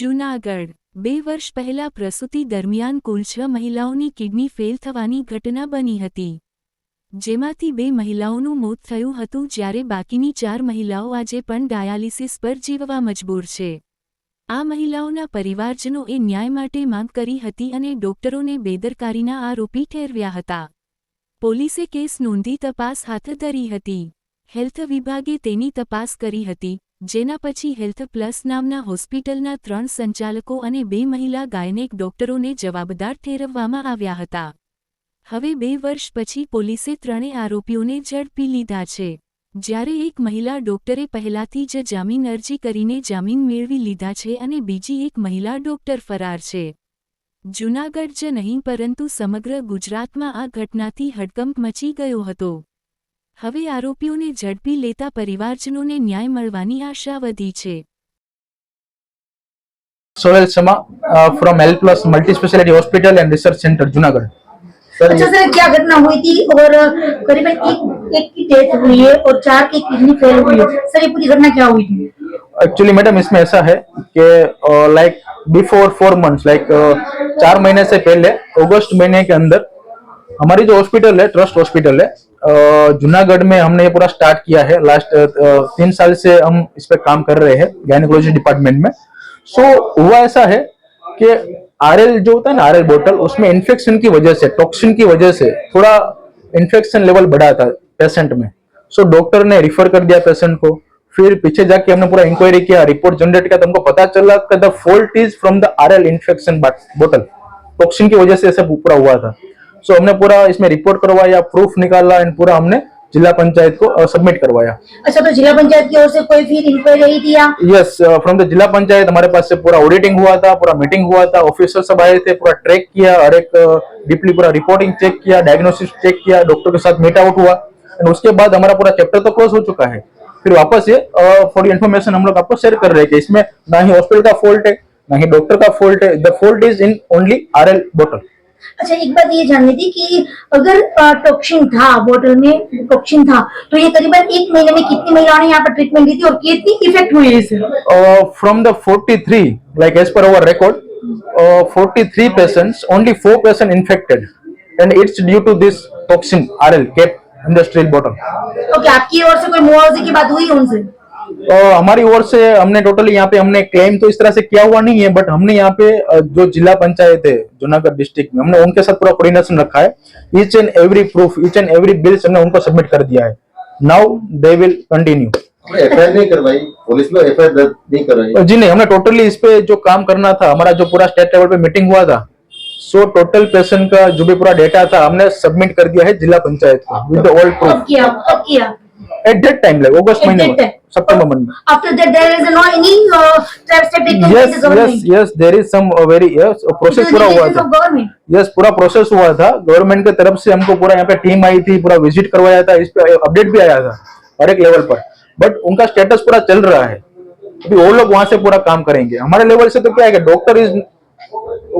જૂનાગઢ, બે વર્ષ પહેલા પ્રસૂતિ દરમિયાન કુલ છ મહિલાઓની કિડની ફેલ થવાની ઘટના બની હતી. જેમાંથી બે મહિલાઓનું મોત થયું હતું જ્યારે બાકીની ચાર મહિલાઓ આજે પણ ડાયાલિસિસ પર જીવવા મજબૂર છે. આ મહિલાઓના પરિવારજનોએ ન્યાય માટે માંગ કરી હતી અને ડોક્ટરોને બેદરકારીના આરોપી ઠેરવ્યા હતા. પોલીસે કેસ નોંધી તપાસ હાથ ધરી હતી. હેલ્થ વિભાગે તેની તપાસ કરી હતી. જેના પછી હેલ્થ પ્લસ નામના હોસ્પિટલના ત્રણ સંચાલકો અને બે મહિલા ગાયનેક ડોક્ટરોને જવાબદાર ઠેરવવામાં આવ્યા હતા. હવે બે વર્ષ પછી પોલીસે ત્રણે આરોપીઓને ઝડપી લીધા છે. જ્યારે એક મહિલા ડોક્ટરે પહેલાથી જ જામીન અરજી કરીને જામીન મેળવી લીધા છે અને બીજી એક મહિલા ડોક્ટર ફરાર છે. જૂનાગઢ જ નહીં પરંતુ સમગ્ર ગુજરાતમાં આ ઘટનાથી હડકંપ મચી ગયો હતો. હવે આરોપીઓને ઝડપી લેતા પરિવારજનોને ન્યાય મળવાની આશા વધી છે Sohail Sharma from L plus multi speciality hospital and research centre Junagadh sir अच्छा सर क्या घटना हुई थी और करीबन एक एक की डेथ हुई है और चार की किडनी फेल हुई है सर ये पूरी घटना क्या हुई थी एक्चुअली मैडम इसमें ऐसा है कि like before four months like चार महीने से पहले अगस्त महीने के अंदर हमारी जो हॉस्पिटल है ट्रस्ट हॉस्पिटल है अ, जूनागढ़ में हमने ये पूरा स्टार्ट किया है। लास्ट तीन साल से हम इस पर काम कर रहे हैं गायनोकोलॉजी डिपार्टमेंट में। सो so, हुआ ऐसा है कि आरएल जो होता है ना आरएल बोतल उसमें इन्फेक्शन की वजह से टॉक्सिन की वजह से थोड़ा इन्फेक्शन लेवल बढ़ा था पेशेंट में। सो so, डॉक्टर ने रिफर कर दिया पेशेंट को। फिर पीछे जाके हमने पूरा इंक्वायरी किया रिपोर्ट जनरेट किया तो हमको पता चला कि the fault is from the RL infection बोतल टॉक्सिन की वजह से ऐसा पूरा हुआ था। सो हमने पूरा इसमें रिपोर्ट करवाया प्रूफ निकाला एंड पूरा हमने जिला पंचायत को सबमिट करवाया। अच्छा तो जिला पंचायत की ओर से कोई फिर इंक्वायरी थी यस फ्रॉम द जिला पंचायत हमारे पास से पूरा ऑडिटिंग हुआ था पूरा मीटिंग हुआ था ऑफिसर सब आए थे पूरा ट्रैक किया हर एक डीपली पूरा रिपोर्टिंग चेक किया डायग्नोसिस चेक किया डॉक्टर के साथ मीट आउट हुआ। एंड उसके बाद हमारा पूरा चैप्टर तो क्लोज हो चुका है। फिर वापस ये फॉर इन्फॉर्मेशन हम लोग आपको शेयर कर रहे हैं कि इसमें ना ही हॉस्पिटल का फॉल्ट है ना ही डॉक्टर का फॉल्ट है the fault is in only R L bottle अच्छा एक बात ये जाननी थी कि अगर टॉक्सिन था बोतल में टॉक्सिन था तो ये करीबन एक महीने में कितनी महिलाओं ने यहाँ पर ट्रीटमेंट ली थी और कितनी इफ़ेक्ट हुई है इससे? from the 43 like as per our record uh, 43 patients only 4 patients infected and it's due to this toxin rl cap industrial bottle. Okay आपकी ओर से कोई मुआवजे की बात हुई उनसे? हमारी ओर से हमने टोटली यहाँ पे हमने क्लेम तो इस तरह से किया हुआ नहीं है बट हमने यहाँ पे uh, जो जिला पंचायत है जूनागढ़ डिस्ट्रिक्ट में हमने उनके साथ पूरा कोऑर्डिनेशन रखा है each and every proof each and every bills हमने उनको सबमिट कर दिया है now they will continue F नहीं करवाई पुलिस में एफ दर्ज नहीं करवाई जी नहीं हमने टोटली इस पे जो काम करना था हमारा जो पूरा स्टेट लेवल पे मीटिंग हुआ था सो टोटल पेशेंट का जो भी पूरा डेटा था हमने सबमिट कर दिया है जिला पंचायत को विद ऑल कब proof at that time like August At महीने that में time. सितंबर महीने After that, there is no any uh, step taken by yes the yes government. Yes there is some very yes process पूरा हुआ था yes पूरा process हुआ था गवर्नमेंट की तरफ़ से हमको पूरा यहाँ पे टीम आई थी पूरा विज़िट करवाया था इस पे अपडेट भी आया था हर एक लेवल पर बट उनका स्टेटस पूरा चल रहा है अभी वो लोग वहाँ से पूरा काम करेंगे हमारे लेवल से तो क्या है कि डॉक्टर इज़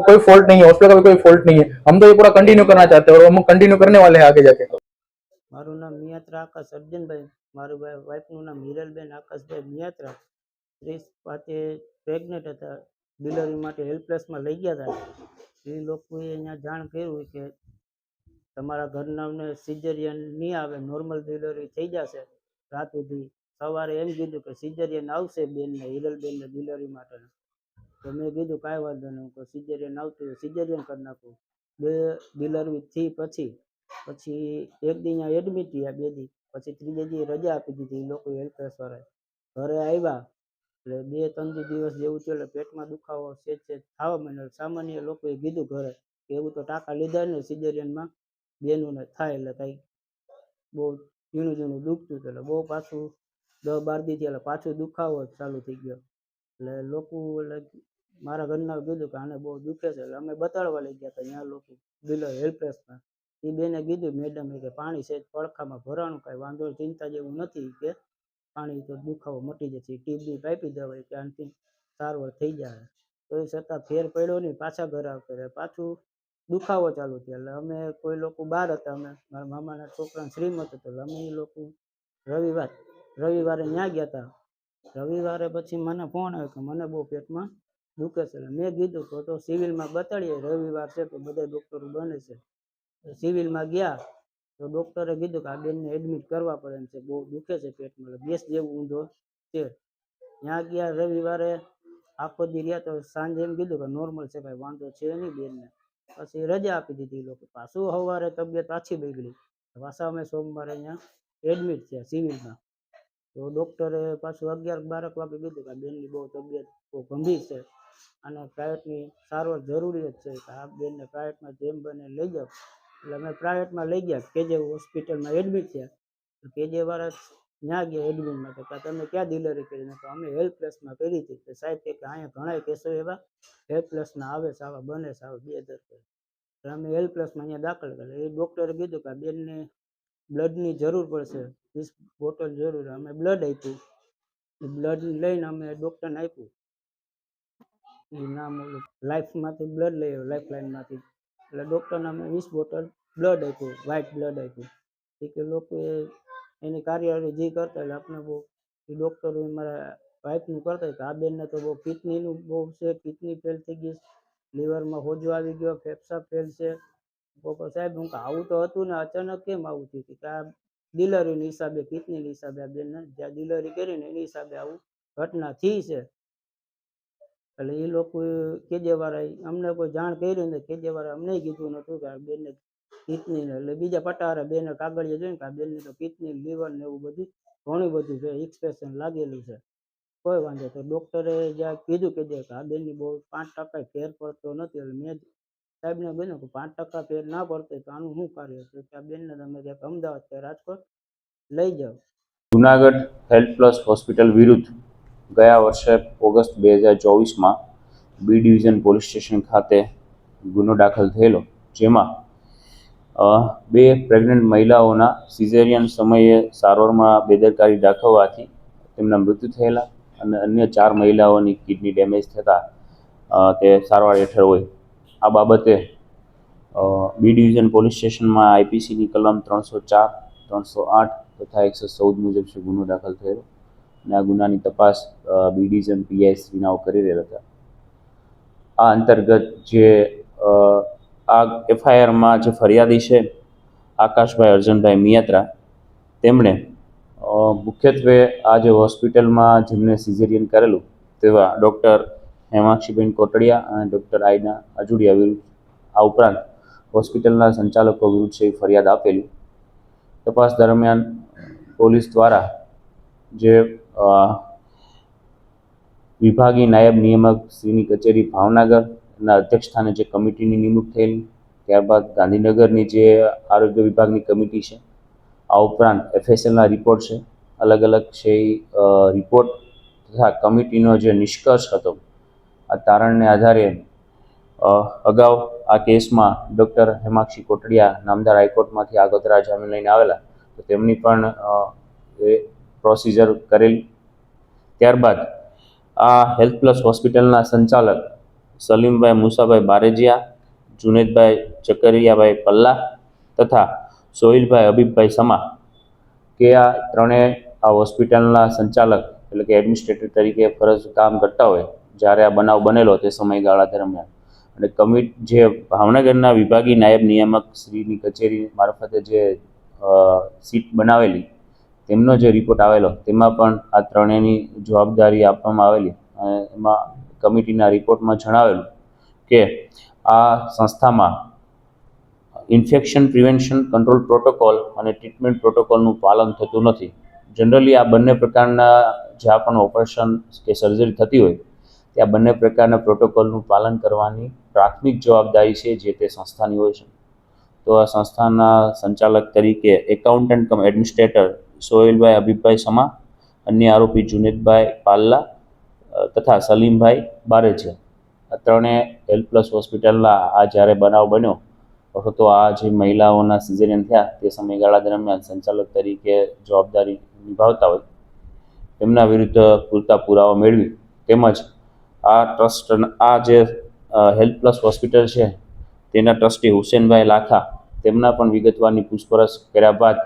कोई फॉल्ट नहीं है हॉस्पिटल का भी कोई फॉल्ट नहीं है हम तो ये पूरा कंटिन्यू करना चाहते हैं और हम कंटिन्यू करने वाले हैं आगे जाके મારું નામ મિયાત્રા આકાશ અર્જનભાઈ, મારું ભાઈ વાઈફનું નામ હિરલબેન આકાશભાઈ મિયાત્રા. ત્રીસ પાસે પ્રેગ્નેન્ટ હતા, ડિલિવરી માટે હેલ્પલેસમાં લઈ ગયા હતા એ લોકોએ અહીંયા જાણ કર્યું કે તમારા ઘરનાને સિઝેરિયન નહીં આવે નોર્મલ ડિલિવરી થઈ જશે. રાત સુધી સવારે એમ કીધું કે સિઝેરિયન આવશે બેનને હિરલબેનને ડિલિવરી માટે. તો મેં કીધું કાંઈ વાંધો નહીં કે સિઝેરિયન આવતું હોય સિઝરિયન કરી નાખું. બે ડિલિવરી થઈ પછી પછી એક દી અહીંયા એડમિટ રહ્યા બે દી. પછી ત્રીજે દી રજા આપી દીધી એ લોકો હેલ્પેસ વાળાએ. ઘરે આવ્યા, એટલે બે ત્રણ દિવસ જેવું થયું, એટલે પેટમાં દુખાવો સેજ સેજ થવા માંડ્યો સામાન્ય લોકોએ કીધું ઘરે કે એવું તો ટાંકા લીધા ને સિઝેરિયનમાં બેનું થાય એટલે કંઈક બહુ ઝીણું ઝીણું દુખતું હતું, એટલે બહુ પાછું દસ બાર દી એટલે પાછું દુખાવો ચાલુ થઈ ગયો. એટલે લોકો, એટલે મારા ઘરના કીધું કે આને બહુ દુખે છે, એટલે અમે બતાડવા લઈ ગયા હતા, અહીંયા લોકો બિલો હેલ્પેસમાં એ બેને કીધું, મેડમ કે પાણી છે, પડખામાં ભરાણું કાંઈ વાંધો, ચિંતા જેવું નથી. કે પાણી તો દુખાવો મટી જશે ટીપ પાઇપી દેવાય કે આનાથી સારવાર થઈ જાય. તો એ છતાં ફેર પડ્યો નહીં, પાછા ઘરે આવતા રહ્યા. પાછું દુખાવો ચાલુ થયો. એટલે અમે કોઈ લોકો બહાર હતા, અમે મારા મામાના છોકરાને શ્રીમત હતો, એટલે અમે એ લોકો રવિવાર, રવિવારે ત્યાં ગયા હતા રવિવારે પછી મને ફોન આવ્યો કે મને બહુ પેટમાં દુખે છે. એટલે મેં કીધું તો તો સિવિલમાં બતાડીએ, રવિવાર છે તો બધા ડૉક્ટરો બને છે. સિવિલમાં ગયા, તો ડૉક્ટરે કીધું કે આ બેનને એડમિટ કરવા પડે છે, બહુ દુખે છે પેટમાં ગેસ જેવું ઊંધો છે. ત્યાં ગયા રવિવારે, આખો દી રહ્યા તો સાંજે એમ કીધું કે નોર્મલ છે ભાઈ વાંધો છે નહીં બેનને. પછી રજા આપી દીધી લોકો, પાછું સવારે તબિયત પાછી બગડી. પાછા અમે સોમવારે અહીંયા એડમિટ થયા સિવિલમાં. તો ડૉક્ટરે પાછું અગિયાર બારક વાગે કીધું કે આ બેનની બહુ તબિયત બહુ ગંભીર છે અને પ્રાઇવેટની સારવાર જરૂરી જ છે, કે આ બેનને પ્રાઇવેટમાં જેમ બને લઈ જાઓ. એટલે અમે પ્રાઇવેટમાં લઈ ગયા કેજે હોસ્પિટલમાં એડમિટ થયા. કેજે વાળા ત્યાં ગયા એડમિટમાં તો તમે ક્યાં ડિલિવરી કરી? તો અમે પ્લસમાં કરી હતી. તો સાહેબ કે અહીંયા ઘણા કેસો એવા હેલ્પ પ્લસના આવે છે, આવા બને છે, આવા બે દર અમે હેલ્પ પ્લસમાં અહીંયા દાખલ કર્યા. એ ડૉક્ટરે કીધું કે આ બેનને બ્લડની જરૂર પડશે. વીસ બોટલ જરૂર. અમે બ્લડ આપ્યું. બ્લડ લઈને અમે ડૉક્ટરને આપ્યું. એ નામ ઓલું લાઈફમાંથી બ્લડ લઈ લાઈફ લાઈનમાંથી એટલે ડૉક્ટરને અમે વીસ બોટલ બ્લડ આપ્યું વ્હાઇટ બ્લડ આપ્યું. એ કે લોકોએ એની કાર્યવાહી જે કરતા એટલે આપણે બહુ, એ ડૉક્ટરો મારા વાઇફનું કરતા કે આ બેનને તો બહુ કિડનીનું બહુ છે કિડની ફેલ થઈ ગઈ લીવરમાં હોજો આવી ગયો, ફેફસા ફેલ છે. પપ્પા સાહેબ હું આવું તો હતું ને અચાનક કેમ આવું થયું? કે આ ડીલરીના હિસાબે કિડનીના હિસાબે આ બેનને જ્યાં ડીલરી કરીને એની હિસાબે આવું ઘટના થઈ છે. એટલે એ લોકો કેજેવાળા અમને કોઈ જાણ કરી ને કેજેવાળા અમને કીધું નહોતું કે આ બેનને કિડની એટલે બીજા પટાવાળા બેને કાગળિયા જોઈને કે આ બેનને તો કિડની લીવર ને એવું બધું, ઘણું બધું છે એક્સપ્રેશન લાગેલું છે. કોઈ વાંધો તો ડૉક્ટરે જ્યાં કીધું કે જે આ બેનની બહુ પાંચ ટકા ફેર પડતો નથી, એટલે મેં સાહેબને બન્યું કે પાંચ ટકા ફેર ના પડતો તો આનું શું કાર્ય છે? કે આ બેનને તમે ક્યાંક અમદાવાદ કે રાજકોટ લઈ જાઓ. જુનાગઢ હેલ્થ પ્લસ હોસ્પિટલ વિરુદ્ધ ગયા વર્ષે ઓગસ્ટ બે હજાર ચોવીસમાં બી ડિવિઝન પોલીસ સ્ટેશન ખાતે ગુનો દાખલ થયેલો. જેમાં બે પ્રેગ્નન્ટ મહિલાઓના સિઝેરિયન સમયે સારવારમાં બેદરકારી દાખવવાથી તેમના મૃત્યુ થયેલા અને અન્ય ચાર મહિલાઓની કિડની ડેમેજ થતાં તે સારવાર હેઠળ હોય. આ બાબતે બી ડિવિઝન પોલીસ સ્ટેશનમાં આઈપીસીની કલમ ત્રણસો ચાર, ત્રણસો આઠ તથા એકસો ચૌદ મુજબ છે ગુનો દાખલ થયેલો. અને આ ગુનાની તપાસ બી ડિવિઝન પીઆઈસીનાઓ કરી રહ્યા હતા. આ અંતર્ગત જે આ એફઆઈઆરમાં જે ફરિયાદી છે, આકાશભાઈ અર્જનભાઈ મિયાત્રા, તેમણે મુખ્યત્વે આ જે હોસ્પિટલમાં જેમને સિઝેરિયન કરેલું, તેવા ડૉક્ટર હેમાક્ષીબેન કોટડિયા અને ડૉક્ટર આઈના અજુડિયા વિરુદ્ધ આ ઉપરાંત હોસ્પિટલના સંચાલકો વિરુદ્ધ છે ફરિયાદ આપેલી. તપાસ દરમિયાન પોલીસ દ્વારા જે વિભાગીય નાયબ નિયામક શ્રીની કચેરી ભાવનગરના અધ્યક્ષસ્થાને જે કમિટીની નિમણૂક થયેલી, ત્યારબાદ ગાંધીનગરની જે આરોગ્ય વિભાગની કમિટી છે, આ ઉપરાંત એફએસએલના રિપોર્ટ છે અલગ અલગ છે એ રિપોર્ટ તથા કમિટીનો જે નિષ્કર્ષ હતો, આ તારણને આધારે અગાઉ આ કેસમાં ડૉક્ટર હેમાક્ષી કોટડિયા નામદાર હાઈકોર્ટમાંથી આગોતરા જામીન લઈને આવેલા, તો તેમની પણ પ્રોસિજર કરેલી. ત્યારબાદ આ હેલ્થ પ્લસ હોસ્પિટલના સંચાલક સલીમભાઈ મુસાભાઈ બારેજિયા, જુનેદભાઈ ચકરિયાભાઈ પલ્લા તથા સોહિલભાઈ અબીબભાઈ સમા કે આ ત્રણેય આ હોસ્પિટલના સંચાલક એટલે કે એડમિનિસ્ટ્રેટર તરીકે ફરજ કામ કરતા હોય, જ્યારે આ બનાવ બનેલો તે સમયગાળા દરમિયાન. અને કમિટ, જે ભાવનગરના વિભાગીય નાયબ નિયામક શ્રીની કચેરી મારફતે જે સીટ બનાવેલી તેમનો જે રિપોર્ટ આવેલો, તેમાં પણ આ ત્રણેયની જવાબદારી આપવામાં આવેલી અને એમાં કમિટીના રિપોર્ટમાં જણાવેલું કે આ સંસ્થામાં ઇન્ફેક્શન પ્રિવેન્શન કંટ્રોલ પ્રોટોકોલ અને ટ્રીટમેન્ટ પ્રોટોકોલનું પાલન થતું નથી. જનરલી આ બંને પ્રકારના જ્યાં પણ ઓપરેશન કે સર્જરી થતી હોય ત્યાં બંને પ્રકારના પ્રોટોકોલનું પાલન કરવાની પ્રાથમિક જવાબદારી છે જે તે સંસ્થાની હોય છે. તો આ સંસ્થાના સંચાલક તરીકે એકાઉન્ટન્ટ કમ એડમિનિસ્ટ્રેટર સોહેલભાઈ અભિભાઈ સમા, અન્ય આરોપી જુનેદભાઈ પાલ્લા તથા સલીમભાઈ બારેજિયા. આ ત્રણે હેલ્થ પ્લસ હોસ્પિટલના આ જ્યારે બનાવ બન્યો, તો આ જે મહિલાઓના સિઝેરિયન થયા તે સમયગાળા દરમિયાન સંચાલક તરીકે જવાબદારી નિભાવતા હોય. તેમના વિરુદ્ધ પૂરતા પુરાવા મેળવી તેમજ આ ટ્રસ્ટ આ જે હેલ્થ પ્લસ હોસ્પિટલ છે, તેના ટ્રસ્ટી હુસેનભાઈ લાખા તેમના પણ વિગતવારની પૂછપરછ કર્યા બાદ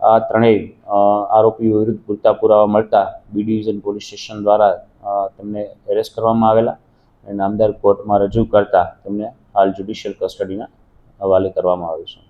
આ ત્રણેય આરોપીઓ વિરુદ્ધ પૂરતા પુરાવા મળતા બી ડિવિઝન પોલીસ સ્ટેશન દ્વારા તેમને એરેસ્ટ કરવામાં આવેલા અને નામદાર કોર્ટમાં રજૂ કરતા તેમને હાલ જ્યુડિશિયલ કસ્ટડીના હવાલે કરવામાં આવ્યું છે.